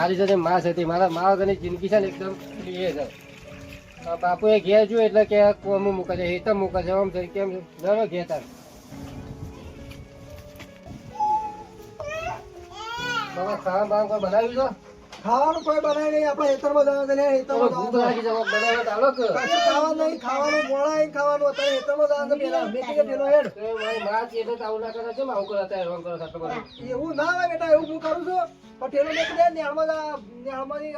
હારી છે તે હતી. મારા મા વગરની જિંદગી છે ને એકદમ એ છે. બાપુએ ઘેર જોયું એટલે કે કોમું મૂકે છે હેતમ મૂકે છે આમ છે કેમ છે? લડો ઘેર તાર બાબા ખાવા બાવા કોઈ બનાવ્યું છે? ખાવાનું કોઈ બનાવી નહીં. આપણે હેતરમાં જવા દે હેતરમાં ભૂખ લાગી જવા બનાવ્યો તો કે. કશું ખાવાનું નહીં. ખાવાનું મોડા આવીને ખાવાનું અત્યારે હેતરમાં જવા દે પેલા મેથી કે પેલો હેડ. મારી મા છે એટલે તો ના કરે છે આવું કરે અત્યારે કરો છો આટલો બધો એવું ના હોય બેટા એવું હું કરું છું. પણ નીકળે દે નેહાળમાં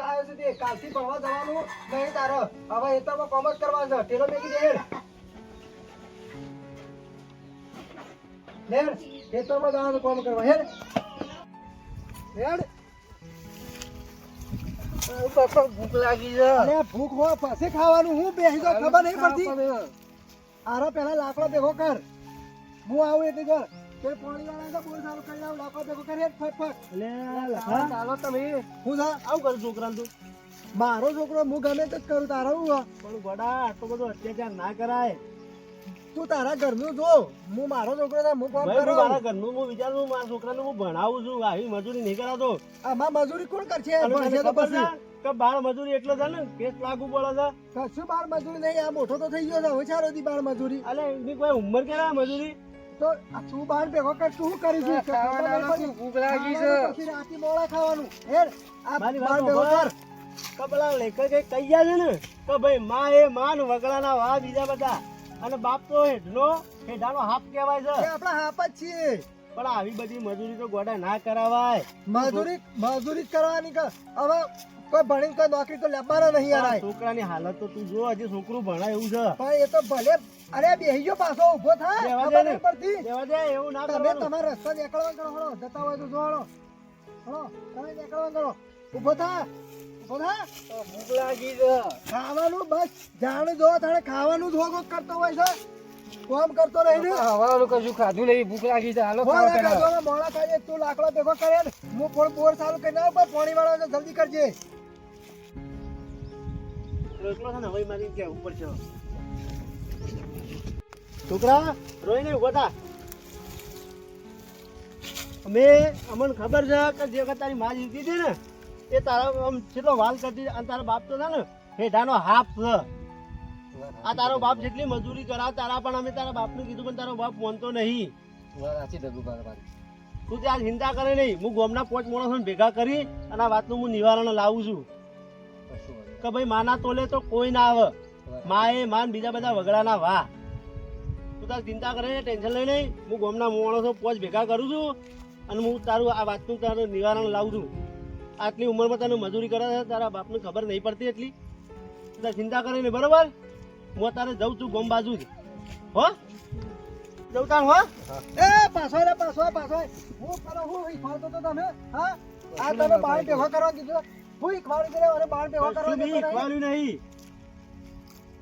આવ્યો છે તે. કાલથી ભણવા જવાનું નહીં તારો. હવે હેતરમાં કોમ જ કરવા છે. ટેલો મેથી દે હેડ. હેતરમાં જવાનું કોમ કરવા. હેડ. હેડ. ભૂખ લાગી છે. ભૂખ હોય પછી ખાવાનું. હું બેસી ખબર નહીં પડતી. આરો પેલા લાકડો ભેગો કર. હું આવું એટલે કર તે પાણી વાળા તો બહુ સારું કરી લાવ લાકડો ભેગો કરી હેડ ફટ ફટ ચાલો તમે. હું થા આવું કરું છોકરાને તું. મારો છોકરો હું ગમે તો જ કરું તારા હું પણ ગોડા આટલો બધો અત્યાચાર ના કરાય. તું તારા ઘરનું જો. હું મારો છોકરો છે હું કામ કરું મારા ઘરનું હું વિચારું મારા છોકરાને હું ભણાવું છું. આવી મજૂરી નહીં કરાતો. આમાં મજૂરી કોણ કરશે? ભણશે તો પછી. કે બાળ મજૂરી એટલે છે ને કેસ લાગુ પડે છે. કશું બાર મજૂરી નહીં આ મોટો તો થઈ ગયો છે હવે ચારો દી બાર મજૂરી. અલે એની કોઈ ઉંમર કેરા મજૂરી? તો તું બાર ભેગો કર તું શું કરી છે? ખાવાના લોકો ભૂખ લાગી છે. ખાવાનું પછી ખાવાનું. હેડ આ મારી ભેગો કર. કે લેખકે કહી ગયા છે ને? કે ભાઈ માં એ માં વગડાના વા બીજા બધા. અને બાપ તો હેઠનો હેઠાનો હાફ કહેવાય છે. આપણા હાપ જ છીએ. પણ આવી બધી મજૂરી તો ગોડા ના કરાવાય. મજૂરી મજૂરી કરવાની હવે કોઈ ભણીને કોઈ નોકરી તો લેવાનો નહીં યાર છોકરાની હાલત તો તું જો હજી છોકરું ભણાય એવું છે. પણ એ તો ભલે અરે બેહી ગયો પાછો ઊભો થા ખબર દે ને. નહીં પડતી. દેવા દે એવું ના તમે તમારો રસ્તો નીકળવા કરો હળો જતા હોય તો જો હળો. હળો તમે નીકળવા કરો. ઊભો થા ઊભો થા. ભૂખ લાગી છે. ખાવાનું બસ જાણ જો તારે ખાવાનું જ કરતો હોય છે. કોમ કરતો રહી ને હવાનું કશું ખાધું નહીં ભૂખ લાગી છે. હાલો ખાવા મોડા મોળા કાઢો, તું લાકડો ભેગો કરે ને. હું પણ બોર ચાલુ કરી નાખ પાણી વાળો જલ્દી કરજે. એકલો છે ને હવે મારી કે ઉપર છે. છોકરા? રોઈ નહીં ઊભા અમે અમને ખબર છે કે જે વખત તારી માં જીવતી હતી ને એ તારા આમ કેટલો વાલ કરતી અને તારા બાપ તો ને હેઠાનો હાફ છે. આ તારો બાપ જેટલી મજૂરી કરાવ તારા પણ અમે તારા બાપનું કીધું પણ તારો બાપ માનતો નહીં. તું ત્યાં ચિંતા કરે નહીં. હું ગોમના પોચ માણસોને ભેગા કરી અને આ વાતનું હું નિવારણ લાવું છું. કે ભાઈ માના તોલે તો કોઈ ના આવે. માં એ માન બીજા બધા વગડાના વા. તું તાર ચિંતા કરે ટેન્શન લઈ નહીં. હું ગામના માણસો પોચ ભેગા કરું છું અને હું તારું આ વાતનું તારું નિવારણ લાવું છું. આટલી ઉંમરમાં તને મજૂરી કરે છે તારા બાપને ખબર નહીં પડતી એટલી. તું તાર ચિંતા કરે નહીં બરોબર? હું તારે જઉં છું ગોમ બાજુ જ. હો? જઉં તાર હો? એ પાછો રે પાછો પાછો. હું કરો હું ઈખવાડતો તો તમે હા? આ તમે બહાર ભેગો કરવા કીધું. હું ઈખવાડી કર્યો અને બાર ભેગો કરવા કશું બી કીધું નહીં. ખવાયું નહીં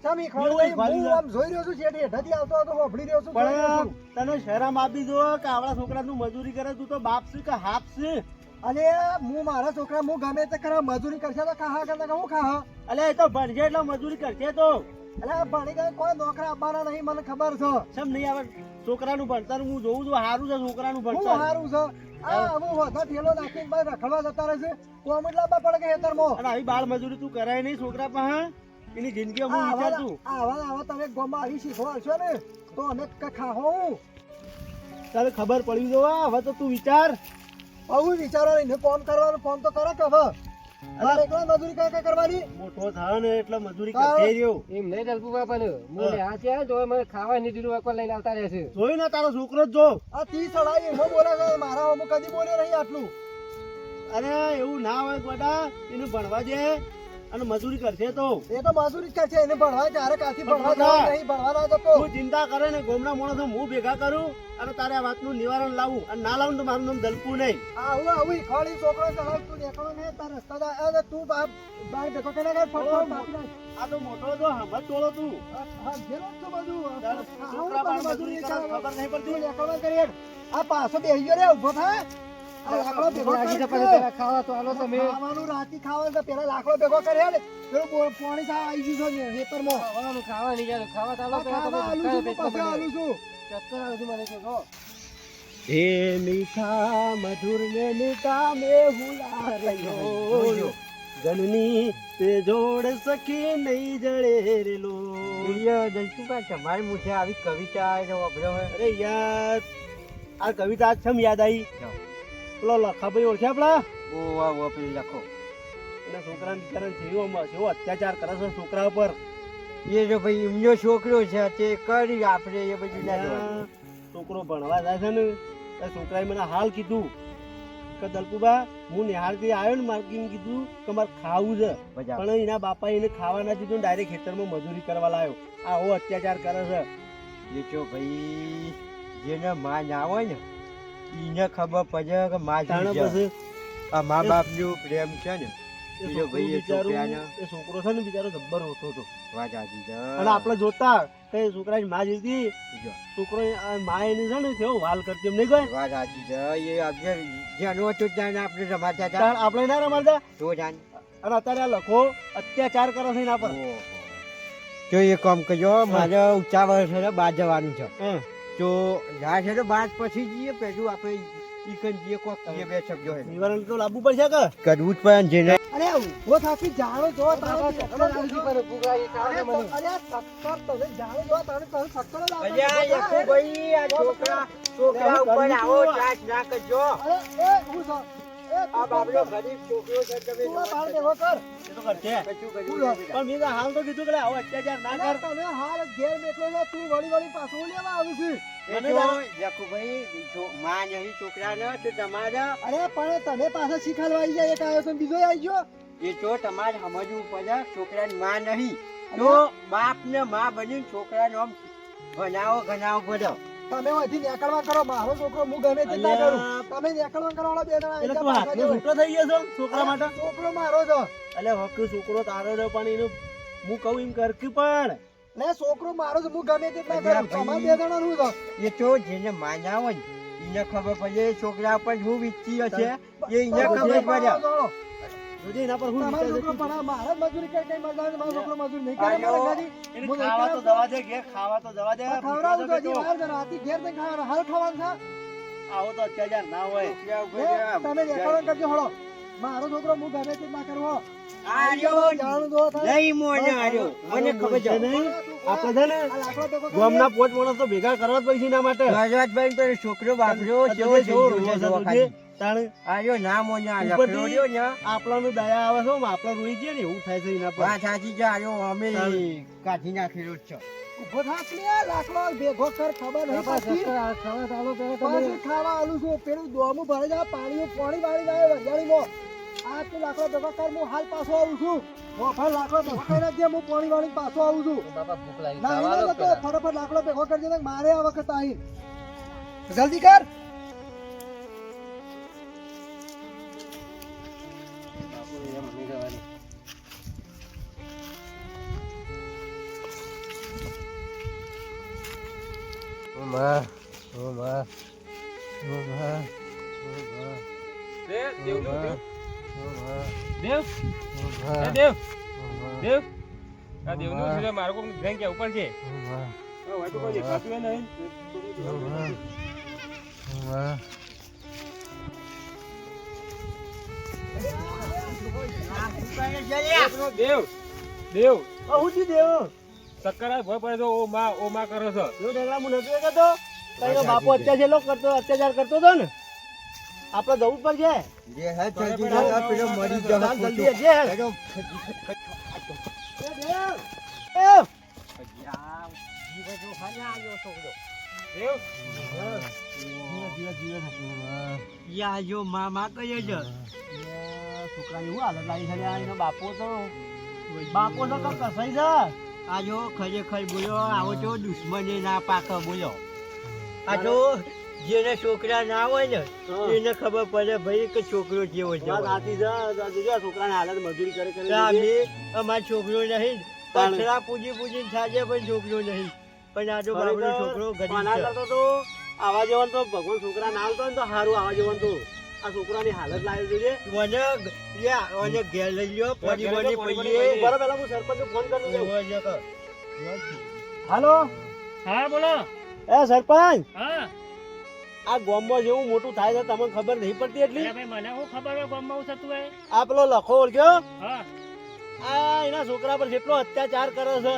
ચમ ઈખવાડું નહીં? હું આમ જોઈ રહ્યો છું શેઠી હેઠળથી આવતો હતો હોભળી રહ્યો છું પણ તને શરમ આપી દો કે આવડા છોકરા તું મજૂરી કરે તું તો બાપ છે કે છે અને હું મારા છોકરા હું ગમે તે કરવા મજૂરી કરશે તો ખાહા કરતા હું ખાહા? અલે એ તો ભણજે એટલે મજૂરી કરશે તો. આ ભણી ગઈ કોઈ નોકરા આપવાના નહીં મને ખબર છે. સમ નહીં આવે? છોકરાનું ભણતર હું જોઉં છું સારું છે છોકરાનું ભણતર. સારું છે. એની જિંદગી હું વિચારતું આવા આવા તમે ગોમાં આવી શીખવાડશો ને તો અમે ક- ખાહો તારે ખબર પડી જો હવે તો તું વિચાર. આવું વિચારો નહીં ફોન કરવાનો ફોન તો કરો કે હવે. મજૂરી કઈ કઈ કરવાની? મોટો થાય ને એટલે મજૂરી હા. રહ્યો. એમ નહીં દલપુ બાપા ને આ છે તો મને ખાવા નહીં દીધું એકવાર લઈને આવતા રહેશે. જોઈ ને તારો છોકરો જ જો. આ તી એનો બોલે છે મારા અમુક કદી બોલ્યો નહીં આટલું. અરે એવું ના હોય ગોડા એને ભણવા દે. અને મજૂરી કરશે તો? એ તો મજૂરી કરશે એને ભણવા ત્યારે કાથી ભણવા જવાનું? નહીં ભણવા તું ચિંતા કરે ને ગોમડા માણસો હું ભેગા કરું અને તારે આ વાતનું નિવારણ લાવું અને ના લાવું તો મારું નામ દલપુ નહીં. આવું આવું ઈખવાડી છોકરો ચલાવ તું નીકળો ને તાર રસ્તા દા તું બાપ બાર દેખો કે ના માપી આ તો મોટો તો હમત તોળો તું. આ ઘેરો તો બધું. છોકરા બાર મજૂરી. ખબર નહીં પડતી. નીકળવા કરી આ પાછો બેહી ગયો રે ઊભો થા. હે મીઠા મધુર ને મીઠા મેં હુલા રહ્યો. તે જોડ સખી નહીં જળે રેલો. તમારી મુઠે આવી કવિતા અરે યાર આ કવિતા છમ યાદ આવી પેલો લખાભાઈ ઓળખ્યા આપડા લખો. એના છોકરા બિચારા જેવો જેવો અત્યાચાર કરે છે છોકરા ઉપર? એ જો ભાઈ એમનો છોકરો છે તે કરી આપણે એ બધું ના છોકરો ભણવા જાય છે ને એ છોકરાએ મને હાલ કીધું કે દલપુબા હું નિહાળથી આવ્યો ને માર્કિંગ કીધું કે મારે ખાવું છે. પણ એના બાપા એને ખાવા ના દીધું ડાયરેક્ટ ખેતરમાં મજૂરી કરવા લાવ્યો આવો અત્યાચાર કરે છે. એ જો ભાઈ જેને માં ના હોય ને એને ખબર પડે કે માં પછી આ મા બાપનું પ્રેમ છે ને બીજો ભાઈ એ છોકરો છે ને બિચારો જબ્બર હોતો હતો. સાચી અને આપણે જોતા કે છોકરાની માં જીતી છોકરો માં એની છે ને કેવો વાલ કરતી એમ નહીં સાચી છે. એ આપણે જેનો હતું ત્યાં આપણે રમાતા હતા. આપણે ના રમાતા તો જાણ અને અત્યારે આ લખો અત્યાચાર કરે છે એના પર. જો તો એ કામ કરજો મારે ઊંચા વર્ષે બહાર જવાનું છે. હં. તો જાય છે તો બાદ પછી જઈએ પેલું આપણે ઈકન જઈએ કોક જઈએ બે શબ્દો હે. નિવારણ તો લાવવું પડશે કે કરવું જ પડે ને જેને અરે ઊભો થાકી જાણો જો તારે બાપા ચક્કર આવતી પણ કાળે મને અરે સક્કર તો-. અરે જાણો જો તારે તો સક્કર જ આવતા અલ્યા, નથી. યકુભાઈ, આ છોકરા છોકરા ઉપર આવો ચાચ ના કરજો અરે એ હું આ બાબલો ગરીબ છોકરો છે તમે કર. એ તો. પણ મેં હાલ તો કીધું કે આવો અત્યાચાર ના કર. તમે હાલ ઘેર બેઠો છો તું વળી વળી પાછું લેવા આવું છું. મને તો તારે- માં નહીં છોકરાને તો તમારા અરે પણ તમે પાછા શીખાડવા જાય એક આવ્યો છે બીજો આવી ગયો. એ તો તમારે સમજવું પડે છોકરાની માં નહીં. તો બાપ ને માં બની છોકરાને આમ ભણાવો ગણાવો પડે તમે અહીંથી નીકળવા કરો મારો છોકરો હું ગમે તે ના કરું. તમે નીકળવા કરો વાળા બે જણા એટલે તું હાથનો છૂટો થઈ ગયો છો છોકરા માટે? છોકરો મારો છો. એટલે હક છોકરો તારો રહ્યો પણ એનું હું કહું એમ કર પણ. લે છોકરો મારો છે હું ગમે તે ના કરું. તમારે બે જણા નું છો? એ તો જેને માન્યા હોય એને ખબર પડે છોકરા પર શું વીતી હશે એ એને ખબર પડે જોજે એના પર હું તમારો છોકરો પણ આ મારા મજૂરી કરી કરી મજા મારો છોકરો મજૂરી નહીં કરે મારા ઘરે. હું ખાવા તો. જવા દે ઘેર ખાવા તો જવા દે ખવડાવું તો હજી વાર છે ને, ઘેર જઈને ખાવાનું. હાલ ખાવાનું છે? આવો તો ના હોય તમે કરજો હળો. મારો છોકરો હું ગમે તે ના કરવો જો જ પેલો આપણાનું દયા આવે છે આપણે રોઈ જઈએ ને એવું થાય છે એના પર. સાચી છે આર્યો. અમે કાઢી નાખેલો છે. ઊભો થાક લે, લાકડો ભેગો કર, ખબર નહીં પડતી. ખાવા તમે. પાછું ખાવા આલું છું પેલું દોમું ભરાઈ જાય પાણી પાણી વાળી જાય વરિયાળીમાં આ તો લાકડો ભેગો કર હું હાલ પાછો આવું છું. વફાર લાકડો ભેગો કરી નાખજે હું પાણી વાળી પાછો આવું છું. બાપા ભૂખ લાગી, ના ના તો ફટાફટ લાકડો ભેગો કરજે ને મારે આ વખત આવી જલ્દી કર. માં, ઓ માં, ઓ માં, ઓ માં, દેવ? દેવ? દેવ? આ દેવનું છે? મારું કોક ધ્યાન ક્યાં ઉપર છે? કોઈ. દેવ દેવ. આવું જ દેવ. ચક્કર આવે, ભય પડે તો ઓ માં ઓ માં કરો છે. હું નતો કહેતો તારો બાપો અત્યાચાર લો કરતો અત્યાચાર કરતો હતો ને. આપણે જવું પડશે જે હે થકી આ પેલો મરી જશે જલ્દી જે હે જીવે બાપો તો. બાપો તો કસાઈ છે. આ ખરેખર બોલો આવો છો દુશ્મને ના પાક બોલ્યો. આ તો જેને છોકરા ના હોય ને એને ખબર પડે ભાઈ કે છોકરો કેવો છે. છોકરાની હાલત મજૂરી કરે કરે અમે અમાર છોકરો નહીં. પથરા પૂજી પૂજી થાય પણ છોકરો નહીં. પણ આ તો બાબલો છોકરો ગરીબ તો આવા જવાનું તો ભગવાન છોકરા ના આવતો ને તો સારું આવા જવાનું તો. આ છોકરાની હાલત લાવી છે મને યા મને ઘેર લઈ લ્યો પડી બની લઈ લો, પડી પડીએ. બરાબર હું સરપંચ ફોન કરી દઉં એવો છે કે. હાલો? હા બોલો. એ સરપંચ. હા. આ ગોમ્બો જેવું મોટું થાય છે તમને ખબર નહીં પડતી એટલી? મને શું ખબર હોય ગામમાં થતું હોય? આ પેલો લખો ઓળખ્યો? આ એના છોકરા પર જેટલો અત્યાચાર કરે છે.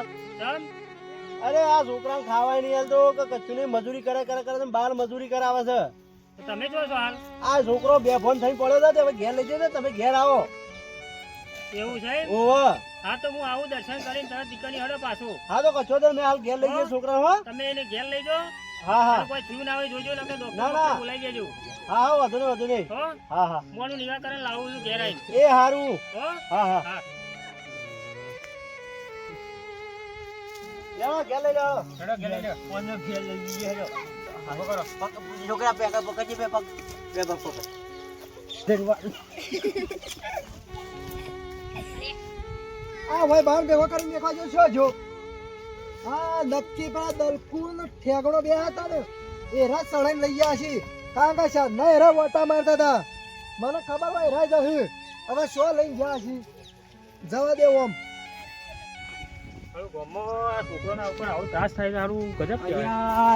અરે આ છોકરા ખાવાય નહીં હાલતો કે કચ્છું મજૂરી કરે કરે કરે બહાર મજૂરી કરાવે છે. તમે જો છો હાલ. આ છોકરો બે ફોન થઈ પડ્યો છે હવે ઘેર લઈ જજો તમે ઘેર આવો. એવું છે ઓહો. હા તો હું આવું દર્શન કરીને તરત દીકરી હડો પાછું. હા તો કચ્છો તો મેં હાલ ઘેર લઈ જઈએ છોકરા હો. તમે એને ઘેર લઈ જાઓ. હા હા. કોઈ થયું ના હોય જોજો નકર ડોક્ટર બોલાવી દેજો. હા વાંધો વાંધો નહીં. નિરાકરણ લાવું છું ઘેર આવીને. એ છોકરા પેકા પકડજે બે પગ. બે પગ પકડ. આ ભાઈ બાર ભેગો કરીને દેખવા જો છો જો? હા નક્કી પેલા દલકુલ ઠેગડો બે હતા ને એ રાત સડાઈને લઈ ગયા છે. કારણ કે શા ના એરા વટા મારતા હતા. મને ખબર હોય એરા જશે હવે શો લઈને ગયા છે? જવા દે ઓમ. છોકરાના ઉપર આવો ત્રાસ થાય સારું ગજબ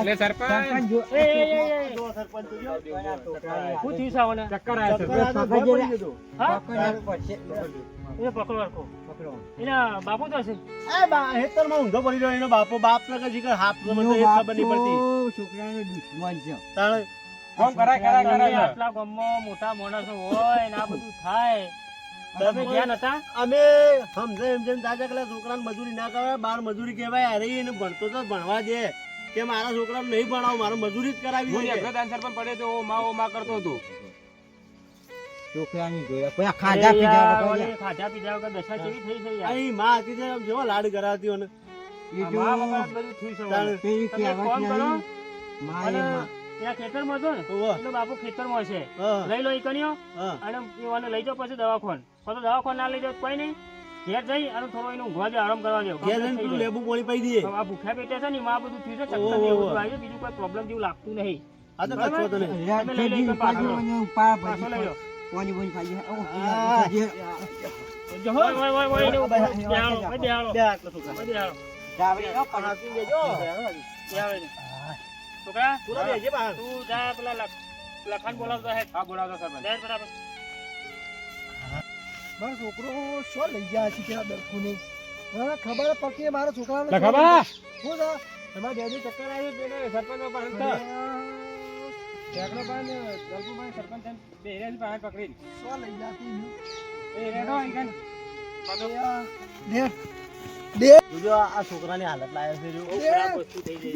એટલે સરપંચ. શું થયું ચક્કર આવે છે. ભોય પડી ગયો તો. હા એને પકડો. એના બાપુ તો હશે. એ બા હેતરમાં ઊંધો પડી રહ્યો એનો બાપો બાપ ને કઈ શીખર હાથ ને મને ખબર નહીં પડતી. તાણે કોમ કરાય કરાય કરાય આટલા ગામમાં મોટા માણસો હોય ને આ બધું થાય. તમે જ્યાં હતા અમે સમજે એમ જેમ કલા છોકરાને મજૂરી ના કરે બાર મજૂરી કહેવાય અરે એને ભણતો તો ભણવા દે. કે મારા છોકરાને નહીં ભણાવો મારે મજૂરી જ કરાવી હું છે આન્સર દાન પડે તો ઓ માં ઓ માં કરતો હતો. ખાધા પીધા એ ખાધા પીધા વગર દશા કેવી થઈ છે યાર? અહીં માં હતી તે જેવો લાડ કરાવતી હોય ને. આ માં બધું થયું છે તમે એક કરો. અને ત્યાં ખેતરમાં છો ને? ઓહો. બાપુ ખેતરમાં છે. લઈ લો ઈકણીઓ અને એવાને લઈ જાઓ પછી દવાખાન. તો દવાખાન ના લઈ જાવ કોઈ નહીં. ઘેર જઈ અને થોડો એનું ઊંઘવા દે આરામ કરવા દે ઘેર જઈને પેલું લેબુ પાણી પાઈ દઈએ. આ ભૂખ્યા પેટે છે ને માં બધું થયું છે ચક્કર ને એવું આવ્યું બીજું કોઈ પ્રોબ્લેમ જેવું લાગતું નહીં. આ તો કચ્છો તો નહીં લઈ લઈ પાછો. પાછો લઈ લો. આ, ઓય, ઓય, ઓય, ઓય, એનું બેહાડો, ઓય, બેહાડો, બે આટલા છોકરા. ઓય, બેહાડો, હાથું દેજો. બેહાડો એને. છોકરા પૂરા બેસજે બહાર. તું જા પેલા લખ- લખાણ બોલાવતો હે હા બોલાવતો સરપંચ બરાબર મારો છોકરો શું લઈ ગયા છે ત્યાં મને ખબર પડતી મારા છોકરાને લખાબા. શું છે તમારા ડેડી ચક્કર આવી તેને સરપંચ નો પણ સરપંચ બે હેરિયા પાસે પકડી શો લઈ જાતી એ રેડો અહીં દે દે જોજો આ આ છોકરાની હાલત લાયો છે જો. ખરાબ વસ્તુ થઈ ગઈ.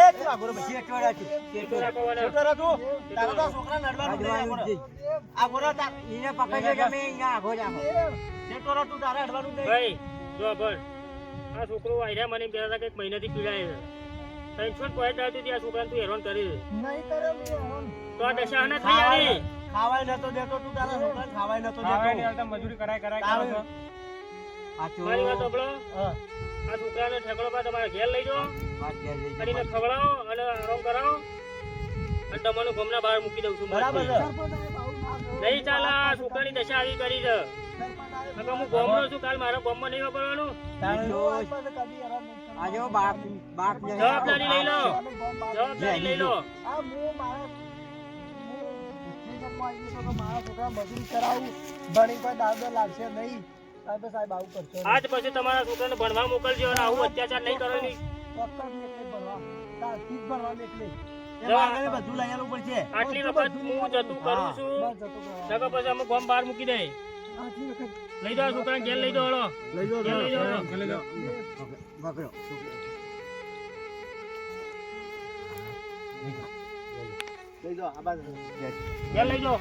એ તું આગળ બેસી. શેઠો રાખવાના. છોકરા તું. તારે તો આ છોકરાને નહીં આગળ. આગળ રા તાર. શેઠો રા તું તારે અડવાનું નહીં. ભાઈ જો ભણ આ છોકરો આયરા મને હતા કે એક મહિનાથી પીડાય છે. ત્રણસો પોઈન્ટ આવતી હતી આ છોકરાને તું હેરાન કરી. કરે. તો આ દશા ના થઈ આવી. ખાવાય નતો દેતો તું તારા છોકરાને ખાવાય નતો દેતો. મજૂરી કરાય કરાય તારે. મારી વાત સાંભળો. આ છોકરાને ઠેકડો પા તમારે ઘેર લઈ જાઓ. કરીને ખવડાવો અને આરામ કરાવો. અને તમારું ગમના બહાર મૂકી દઉં છું બરાબર કરો. નહીં ચાલે આ છોકરાની દશા આવી કરી છે. હું ગોમનો છું કાલ મારા ગોમમાં નહીં વાપરવાનું. જો આજ પાસે કદી હેરાન નહીં કરવાનું. જવાબદારી લઈ લો. અમે ગોમ બહાર જવાબદારી લઈ લો. આ હું મારા હું ડિસ્ટ્રિક્ટમાં આવી છું કે મારા છોકરા મજૂરી કરાવું. ભણી પણ દાદા લાગશે નહીં. સાહેબ સાહેબ આવું કરશો આજ પછી તમારા છોકરાને ભણવા મોકલજો અને આવું અત્યાચાર નહીં કરવાની. ચોક્કસ એટલે ભણવા. તારથી જ ભણવા એટલે બધું લઈ આવવું પડશે આટલી વખત હું જતું કરું છું. પછી અમે ગોમ બહાર મૂકી દઈ લઈ જાઓ છોકરાને ગેલ લઈ જાઓ હળો. લઈ જાઓ લઈ જાઓ. લઈ જાઓ લઈ જાઓ આ બાજુ ઘેર લઈ જાઓ